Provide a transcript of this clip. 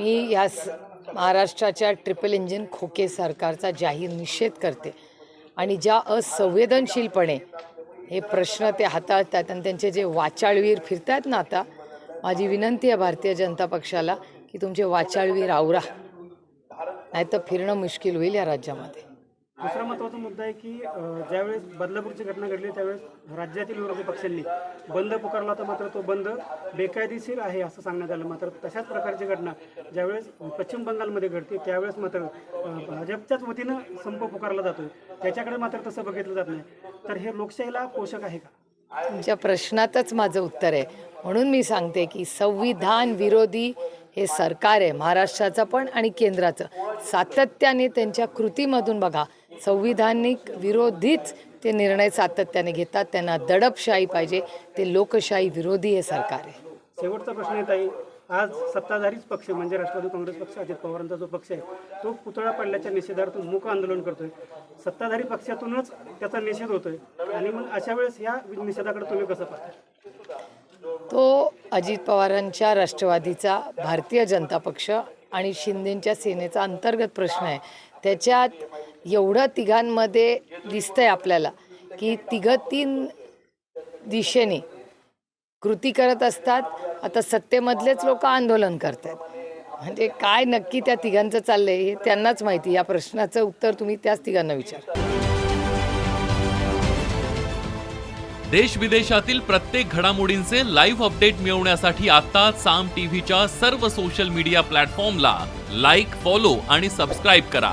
मी या स महाराष्ट्राच्या ट्रिपल इंजिन खोके सरकारचा जाहीर निषेध करते. आणि ज्या असंवेदनशीलपणे हे प्रश्न ते हाताळतात आणि त्यांचे जे वाचाळवीर फिरतात ना आता माझी विनंती आहे भारतीय जनता पक्षाला की तुमचे वाचाळवीर आवरा. नाही तर फिरणं मुश्किल होईल या राज्यामध्ये. दुसरा महत्त्वाचा मुद्दा आहे की ज्यावेळेस बदलापूरची घटना घडली त्यावेळेस राज्यातील विरोधी पक्षांनी बंद पुकारला तर मात्र तो बंद बेकायदेशीर आहे असं सांगण्यात आलं. मात्र तशाच प्रकारची घटना ज्यावेळेस पश्चिम बंगालमध्ये घडते त्यावेळेस मात्र भाजपच्याच वतीनं संप पुकारला जातो त्याच्याकडे मात्र तसं बघितलं जात नाही. तर हे लोकशाहीला पोषक आहे का? तुमच्या प्रश्नातच माझं उत्तर आहे. म्हणून मी सांगते की संविधान विरोधी हे सरकार आहे. महाराष्ट्राचं पण आणि केंद्राचं. सातत्याने त्यांच्या कृतीमधून बघा. संविधानिक विरोधीच ते निर्णय सातत्याने घेतात. त्यांना दडपशाही पाहिजे. ते लोकशाही विरोधी हे सरकार आहे. शेवटचा प्रश्न येत आहे आज सत्ताधारीच पक्ष म्हणजे राष्ट्रवादी काँग्रेस पक्ष अजित पवारांचा जो पक्ष आहे तो पुतळा पडल्याच्या निषेधार्थ मूक आंदोलन करतोय. सत्ताधारी पक्षातूनच त्याचा निषेध होतोय. आणि मग अशा वेळेस या निषेधाकडे तुम्ही कसं पाहता? तो अजित पवारांच्या राष्ट्रवादीचा भारतीय जनता पक्ष आणि शिंदेच्या सेनेचा अंतर्गत प्रश्न आहे. त्याच्यात एवढं तिघांमध्ये दिसतंय आपल्याला की तिघं तीन दिशेने कृती करत असतात. आता सत्तेमधलेच लोक आंदोलन करतात म्हणजे काय नक्की त्या तिघांचं चाललंय हे त्यांनाच माहिती या प्रश्नाचं उत्तर तुम्ही त्याच तिघांना विचार. देश विदेशातील प्रत्येक घडामोडींचे लाईव्ह अपडेट मिळवण्यासाठी आता साम टीव्हीच्या सर्व सोशल मीडिया प्लॅटफॉर्मला लाईक फॉलो आणि सबस्क्राईब करा.